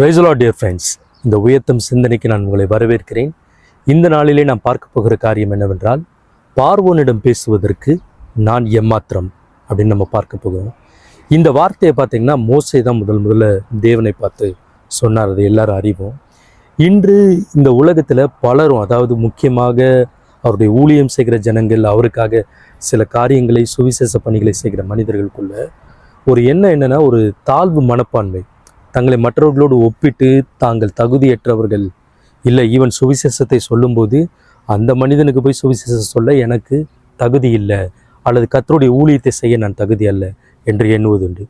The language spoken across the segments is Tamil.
ரேசலா டியர் ஃப்ரெண்ட்ஸ் இந்த உயர்த்தம் சிந்தனைக்கு நான் உங்களை வரவேற்கிறேன். இந்த நாளிலே நான் பார்க்க போகிற காரியம் என்னவென்றால் பார்வோனிடம் பேசுவதற்கு நான் எம்மாத்திரம் அப்படின்னு நம்ம பார்க்க போகிறோம். இந்த வார்த்தையை பார்த்தீங்கன்னா மோசை தான் முதல் முதல்ல தேவனை பார்த்து சொன்னார். அது எல்லாரும் அறிவோம். இன்று இந்த உலகத்தில் பலரும் அதாவது முக்கியமாக அவருடைய ஊழியம் செய்கிற ஜனங்கள் அவருக்காக சில காரியங்களை சுவிசேஷ பணிகளை செய்கிற மனிதர்களுக்குள்ள ஒரு எண்ணம் என்னென்னா ஒரு தாழ்வு மனப்பான்மை. தங்களை மற்றவர்களோடு ஒப்பிட்டு தாங்கள் தகுதியற்றவர்கள். இல்லை ஈவன் சுவிசேஷத்தை சொல்லும்போது அந்த மனிதனுக்கு போய் சுவிசேஷம் சொல்ல எனக்கு தகுதி இல்லை. அல்லது கத்தருடைய ஊழியத்தை செய்ய நான் தகுதி அல்ல என்று எண்ணுவதுண்டு.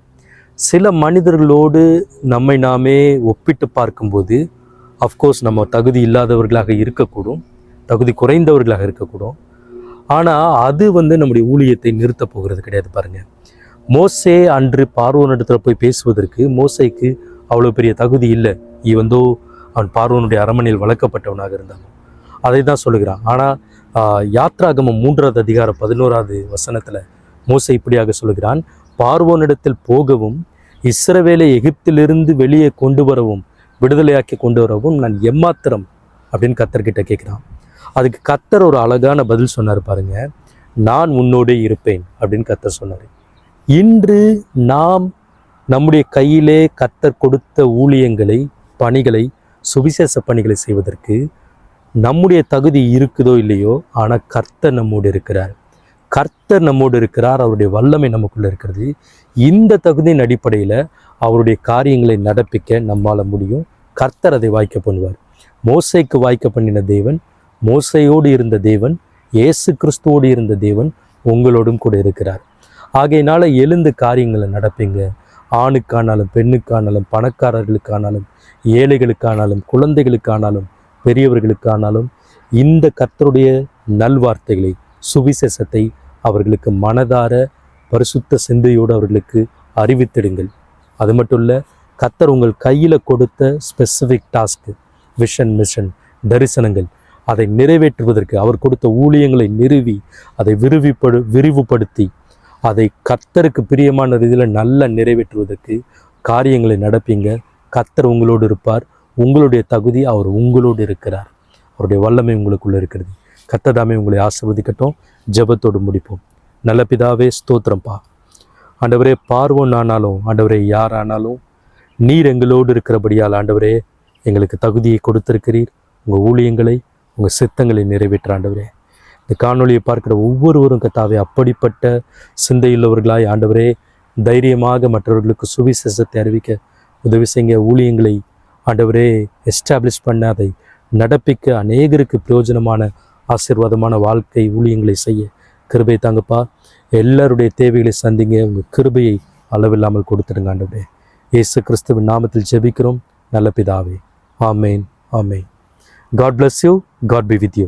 சில மனிதர்களோடு நம்மை நாமே ஒப்பிட்டு பார்க்கும்போது அஃப்கோர்ஸ் நம்ம தகுதி இல்லாதவர்களாக இருக்கக்கூடும். தகுதி குறைந்தவர்களாக இருக்கக்கூடும். ஆனால் அது வந்து நம்முடைய ஊழியத்தை நிறுத்தப் போகிறது கிடையாது பாருங்கள் மோசே அன்று பார்வோனிடத்தில் போய் பேசுவதற்கு மோசைக்கு அவ்வளோ பெரிய தகுதி இல்லை. இவந்தோ அவன் பார்வோனுடைய அரமனையில் வளர்க்கப்பட்டவனாக இருந்தான் அதை தான் சொல்லுகிறான் ஆனால் யாத்ராகமம் மூன்றாவது அதிகாரம் பதினோராவது வசனத்தில் மோசை இப்படியாக சொல்லுகிறான். பார்வோனிடத்தில் போகவும் இஸ்ரவேலை எகிப்திலிருந்து வெளியே கொண்டு வரவும் விடுதலையாக்கி கொண்டு வரவும் நான் எம்மாத்திரம் அப்படின்னு கத்தர்கிட்ட கேட்குறான். அதுக்கு கத்தர் ஒரு அழகான பதில் சொன்னார் பாருங்க. நான் உன்னோடே இருப்பேன் அப்படின்னு கத்தர் சொன்னார். இன்று நாம் நம்முடைய கையிலே கத்தர் கொடுத்த ஊழியங்களை பணிகளை சுவிசேஷ பணிகளை செய்வதற்கு நம்முடைய தகுதி இருக்குதோ இல்லையோ ஆனால் கர்த்தர் நம்மோடு இருக்கிறார். கர்த்தர் நம்மோடு இருக்கிறார் அவருடைய வல்லமை நமக்குள்ளே இருக்கிறது. இந்த தகுதியின் அடிப்படையில் அவருடைய காரியங்களை நடப்பிக்க நம்மால முடியும். கர்த்தர் அதை வாய்க்க பண்ணுவார். மோசைக்கு வாய்க்க பண்ணின தேவன் மோசையோடு இருந்த தேவன் இயேசு கிறிஸ்துவோடு இருந்த தேவன் உங்களோடும் கூட இருக்கிறார். ஆகையினால் எழுந்து காரியங்களை நடப்பீங்க. ஆணுக்கானாலும் பெண்ணுக்கானாலும் பணக்காரர்களுக்கானாலும் ஏழைகளுக்கானாலும் குழந்தைகளுக்கானாலும் பெரியவர்களுக்கானாலும் இந்த கர்த்தருடைய நல்வார்த்தைகளை சுவிசேஷத்தை அவர்களுக்கு மனதார பரிசுத்த சிந்தையோடு அவர்களுக்கு அறிவித்திடுங்கள். அது மட்டும் இல்லை கத்தர் உங்கள் கையில் கொடுத்த ஸ்பெசிஃபிக் டாஸ்க்கு விஷன் மிஷன் தரிசனங்கள் அதை நிறைவேற்றுவதற்கு அவர் கொடுத்த ஊழியங்களை நிறுவி அதை விரிவுபடு விரிவுபடுத்தி அதை கர்த்தருக்கு பிரியமான ரீதியில் நல்லா நிறைவேற்றுவதற்கு காரியங்களை நடப்பீங்க. கர்த்தர் உங்களோடு இருப்பார். உங்களுடைய தகுதி அவர் உங்களோடு இருக்கிறார். அவருடைய வல்லமை உங்களுக்குள்ளே இருக்கிறது. கத்ததாமே உங்களை ஆசிர்வதிக்கட்டும். ஜெபத்தோடு முடிப்போம். நல்ல பிதாவே ஸ்தோத்திரம்பா. ஆண்டவரே பார்வோன் ஆனாலும் ஆண்டவரே யார் ஆனாலும் நீர் எங்களோடு இருக்கிறபடியால் ஆண்டவரே எங்களுக்கு தகுதியை கொடுத்திருக்கிறீர். உங்கள் ஊழியங்களை உங்கள் சித்தங்களை நிறைவேற்ற ஆண்டவரே. இந்த காணொலியை பார்க்கிற ஒவ்வொருவரும் கத்தாவே அப்படிப்பட்ட சிந்தையுள்ளவர்களாய் ஆண்டவரே தைரியமாக மற்றவர்களுக்கு சுவிசேஷத்தை அறிவிக்க உதவி செய்ய ஊழியங்களை ஆண்டவரே எஸ்டாப்ளிஷ் பண்ண அதை நடப்பிக்க அநேகருக்கு பிரயோஜனமான ஆசீர்வாதமான வாழ்க்கை ஊழியங்களை செய்ய கிருபை தாங்கப்பா. எல்லாருடைய தேவைகளை சந்திங்க. உங்கள் கிருபையை அளவில்லாமல் கொடுத்துடுங்க ஆண்டவரே. இயேசு கிறிஸ்துவின் நாமத்தில் ஜெபிக்கிறோம். நல்ல பிதாவே. ஆமேன் ஆமேன். God bless you God be with you